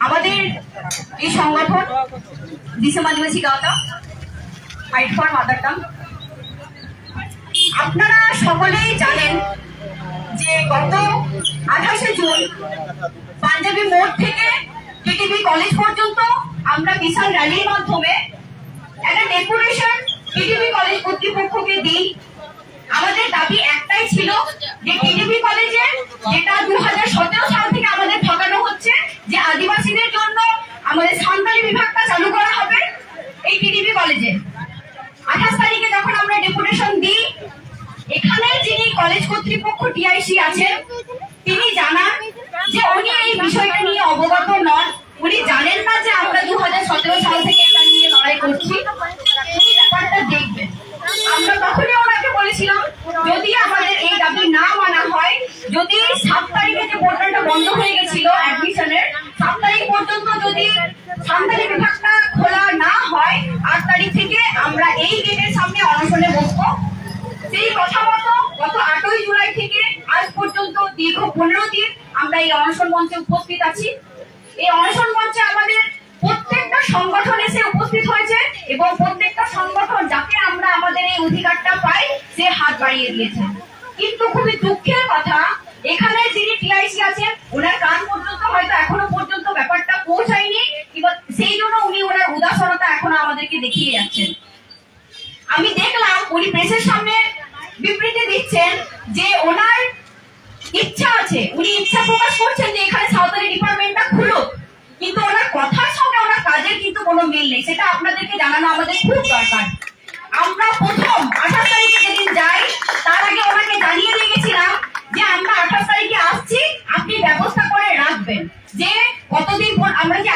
আমাদের এই সংগঠন Disham Adivasi Gaonta fight for mother tongue আপনারা সকলেই জানেন যে গত আঠাশে জুন পাঞ্জাবি মোড় থেকে টিটিভি কলেজ পর্যন্ত আমরা বিশাল র্যালির মাধ্যমে একটা ডেপুটেশন টিটিভি কলেজ কর্তৃপক্ষকে দিই। আমাদের দাবি একটাই ছিল যে টিটিভি কলেজের যেটা দু সাল থেকে আমাদের ঠকানো হচ্ছে যে আদিবাসীদের জন্য আমাদের সান্তালি বিভাগটা চালু করা হবে এই টিটিভি কলেজে আঠাশ তারিখে যখন আমরা ডেপুটেশন দিই এখানে যিনি কলেজ কর্তৃপক্ষ টিআইসি আছেন। তিনি জানান যে উনি এই বিষয়টা নিয়ে অবগত নন। উনি জানেন না যে আমরা দু সাল থেকে এটা নিয়ে লড়াই করছি উনি ব্যাপারটা দেখবেন আমরা তখনই ওনাকে বলেছিলাম যদি আমাদের এই দাবি না মানা হয় যদি সাত তারিখে যে পোর্টালটা বন্ধ হয়ে গেছিল অ্যাডমিশনের সাত তারিখ পর্যন্ত যদি সান্তালি বিভাগটা খোলা না হয় আট তারিখ থেকে আমরা এই গেটের সামনে অনশনে বসবো সেই কথা মতো গত আটই জুলাই থেকে আজ পর্যন্ত দীর্ঘ পনেরো দিন আমরা এই অনশন মঞ্চে উপস্থিত আছি। এই অনশন মঞ্চে আমাদের প্রত্যেকটা সংগঠন এসে উপস্থিত হয়েছে এবং প্রত্যেকটা সংগঠন যাতে আমরা আমাদের এই অধিকারটা পাই, সে হাত বাড়িয়ে দিয়েছে। কিন্তু খুবই দুঃখের কথা, এখানে যিনি টিআইসি আছেন, ওনার কান পর্যন্ত হয়তো এখনও পর্যন্ত ব্যাপারটা পৌঁছায়নি সেই জন্য উনি ওনার উদাসনতা এখনও আমাদেরকে দেখিয়ে যাচ্ছেন। আমি দেখলাম উনি প্রেসের সামনে বিবৃতি দিচ্ছেন যে ওনার আছে। উনি ইচ্ছা প্রকাশ করছেন যে এখানে সাঁওতালি ডিপার্টমেন্টটা খুলুক। কিন্তু ওনার কথার সঙ্গে ওনার কাজের কিন্তু কোনো মিল নেই। সেটা আপনাদেরকে জানানো আমাদের খুব দরকার। আমরা প্রথম আঠাশ তারিখে যেদিন যাই, তার আগে ওনাকে জানিয়ে দিয়ে গেছিলাম যে আমরা আঠাশ তারিখে আসছি, আপনি ব্যবস্থা করে রাখবেন। যে কতদিন পর আমরা যে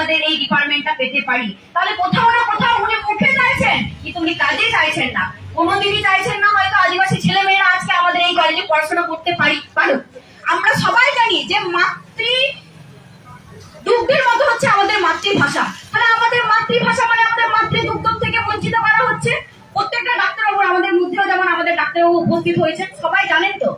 আমাদের এই ডিপার্টমেন্টটা পেতে পারি। তাহলে কোথাও না কোথাও উনি মুখে চাইছেন, কিন্তু উনি কাজে চাইছেন না। কোনোদিনই চাইছেন না হয়তো আদিবাসী ছেলেমেয়েরা আজকে আমাদের এই কলেজে পড়াশোনা করতে পারি। পারুক আমরা সবাই জানি যে মাতৃ দুগ্ধের মতো হচ্ছে আমাদের মাতৃভাষা। তাহলে আমাদের মাতৃভাষা মানে আমাদের মাতৃ থেকে বঞ্চিত করা হচ্ছে? প্রত্যেকটা ডাক্তারবাবু আমাদের মধ্যেও যেমন আমাদের ডাক্তারবাবু উপস্থিত হয়েছেন, সবাই জানেন তো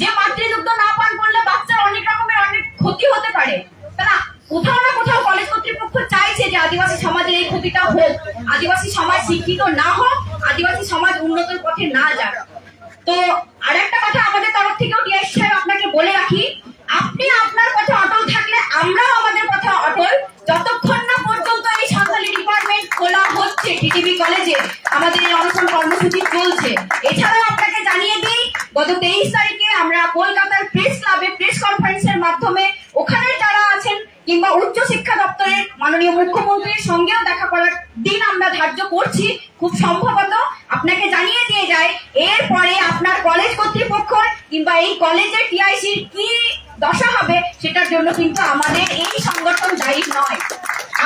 যে মাতৃদুগ্ধ না পান করলে বাচ্চার অনেক রকমের অনেক ক্ষতি হতে পারে তারা কোথাও না কোথাও কলেজ কর্তৃপক্ষ চাইছে যে আদিবাসী সমাজের এই ক্ষতিটা হোক আদিবাসী সমাজ শিক্ষিত না হোক, আদিবাসী সমাজ উন্নতির পথে না যাক। তো আর একটা কথা আমাদের তরফ থেকেও ডিআই সাহেব আপনাকে বলে রাখি, আপনি আপনার পথে অটল থাকলে আমরাও আমাদের পথে অটল। যতক্ষণ না পর্যন্ত এই সাঁওতালি ডিপার্টমেন্ট খোলা হচ্ছে টিটিভি কলেজে, আমাদের এই অনশন কর্মসূচি চলছে। এছাড়াও আপনাকে জানিয়ে দিই, গত তেইশ তারিখে আমরা কলকাতার প্রেস ক্লাবে প্রেস কনফারেন্সের মাধ্যমে ওখানে যারা আছেন কিংবা উচ্চ শিক্ষা দপ্তরের মাননীয় মুখ্যমন্ত্রীর সঙ্গেও দেখা করার দিন আমরা ধার্য করছি। খুব সম্ভবত আপনাকে জানিয়ে দিয়ে যায়, এরপরে আপনার কলেজ কর্তৃপক্ষ কিংবা এই কলেজের টিআইসির কি দশা হবে সেটার জন্য কিন্তু আমাদের এই সংগঠন দায়ী নয়।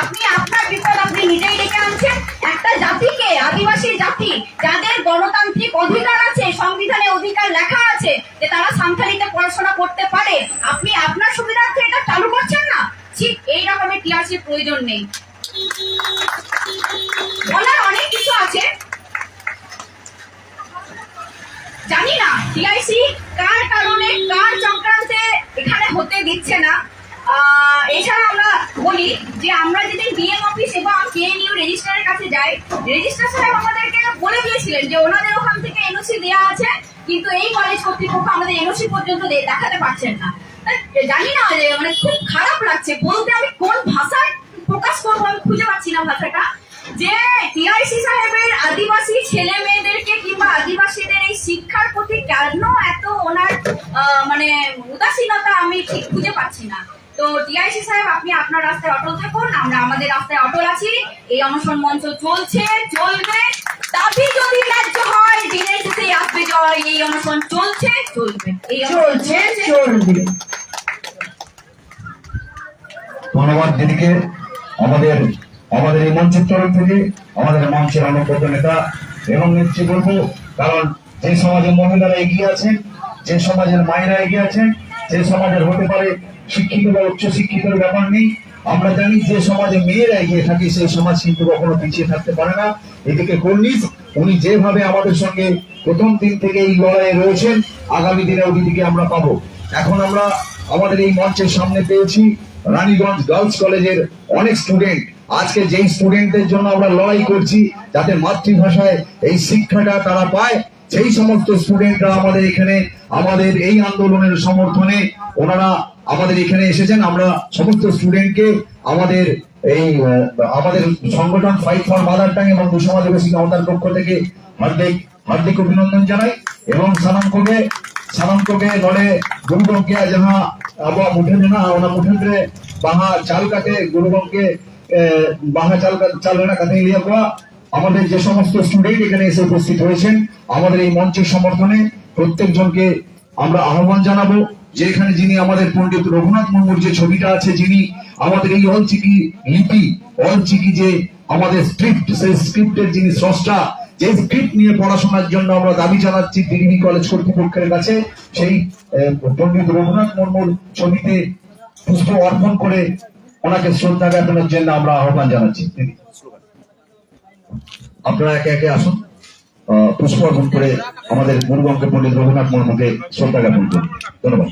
আপনি আপনার বিপদ আপনি নিজেই ডেকে আনছেন। একটা জাতিকে, আদিবাসী জাতি, যাদের গণতান্ত্রিক অধিকার আছে, সংবিধানে অধিকার লেখা আছে, যে তারা সান্থালিতে পড়াশোনা করতে পারে, আপনি আপনার সুবিধার্থে এটা চালু করছেন? ঠিক এই রকমের টিআরসির প্রয়োজন নেই। বলার অনেক কিছু আছে। জানি না টিআইসি কার কারণে, কার চক্রান্তে এখানে হতে দিচ্ছে না। এছাড়া আমরা বলি যে আমরা যেদিন ডিএম অফিস এবং কেএনইউ রেজিস্ট্রারের কাছে যাই রেজিস্ট্রার সাহেব আমাদেরকে বলে দিয়েছিলেন যে ওনাদের ওখান থেকে এনওসি দেওয়া আছে, কিন্তু এই কলেজ কর্তৃপক্ষ আমাদের এনওসি পর্যন্ত দেখাতে পারছেন না। জানি না যে মানে খুব খারাপ লাগছে। বলতে আমি কোন ভাষায় প্রকাশ করব আমি খুঁজে পাচ্ছি না ভাষাটা। যে টিআইসি সাহেবের আদিবাসী ছেলে মেয়েদেরকে কিংবা আদিবাসীদের এই শিক্ষার প্রতি কেন এত ওনার মানে উদাসীনতা আমি ঠিক খুঁজে পাচ্ছি না। তো টিআইসি সাহেব আপনি আপনার রাস্তায় অটল থাকুন আমরা আমাদের রাস্তায় অটল আছি। এই অনশন মঞ্চ চলছে চলবে। দাবি যদি ন্যায্য হয় দিনের শেষে আসবে জয়। এই অনশন চলছে চলবে। এই চলছে। চলবে। ধন্যবাদ দিদিকে। আমাদের আমাদের এই মঞ্চের তরফ থেকে আমাদের মঞ্চের অনবদ্য নেতা এবং নেত্রী বলব কারণ যে সমাজের মহিলারা এগিয়ে আছেন, যে সমাজের মায়েরা এগিয়ে আছেন, যে সমাজের হতে পারে শিক্ষিত বা উচ্চ শিক্ষিতের ব্যাপার নেই। আমরা জানি যে সমাজে মেয়েরা এগিয়ে থাকে সেই সমাজ কিন্তু কখনো পিছিয়ে থাকতে পারে না। এদিকে কর্নিস উনি যেভাবে আমাদের সঙ্গে প্রথম দিন থেকে এই লড়াইয়ে রয়েছেন, আগামী দিনে ওদিকে আমরা পাবো। এখন আমরা আমাদের এই মঞ্চের সামনে পেয়েছি রানীগঞ্জ গার্লস কলেজের অনেক স্টুডেন্ট আজকে যেই স্টুডেন্টদের জন্য আমরা লড়াই করছি, যাতে মাতৃভাষায় এই শিক্ষাটা তারা পায়, সেই সমস্ত স্টুডেন্টরা আমাদের এখানে, আমাদের এই আন্দোলনের সমর্থনে ওনারা আমাদের এখানে এসেছেন। আমরা সমস্ত স্টুডেন্টকে আমাদের এই আমাদের সংগঠন ফাইট ফর মাদার টাং এবং দুসমাজ আদিবাসী ক্ষমতার পক্ষ থেকে হার্দিক হার্দিক অভিনন্দন জানাই এবং ওনা মুঠে রে বাহা চাল কাটে গুরুগমকে বাহা চাল কা- চাল রেনা কাটে লিয়া আমাদের যে সমস্ত স্টুডেন্ট এখানে এসে উপস্থিত হয়েছেন, আমাদের এই মঞ্চের সমর্থনে প্রত্যেকজনকে আমরা আহ্বান জানাব যে এখানে যিনি আমাদের পণ্ডিত রঘুনাথ মুর্মুর যে ছবিটা আছে, যিনি আমাদের এই অলচিকি লিপি, অলচিকি যে আমাদের স্ক্রিপ্ট সেই স্ক্রিপ্টের যিনি স্রষ্টা যে স্ক্রিপ্ট নিয়ে পড়াশোনার জন্য আমরা দাবি জানাচ্ছি ডিগ্রি কলেজ কর্তৃপক্ষের কাছে, সেই পণ্ডিত রঘুনাথ মুর্মুর ছবিতে পুষ্প অর্পণ করে ওনাকে শ্রদ্ধা জ্ঞাপনের জন্য আমরা আহ্বান জানাচ্ছি। আপনারা একে একে আসুন। পুষ্প অর্পণ করে আমাদের গুরুগঙ্গে পণ্ডিত রঘুনাথ মুর্মুকে শ্রদ্ধা জ্ঞাপন করুন। ধন্যবাদ।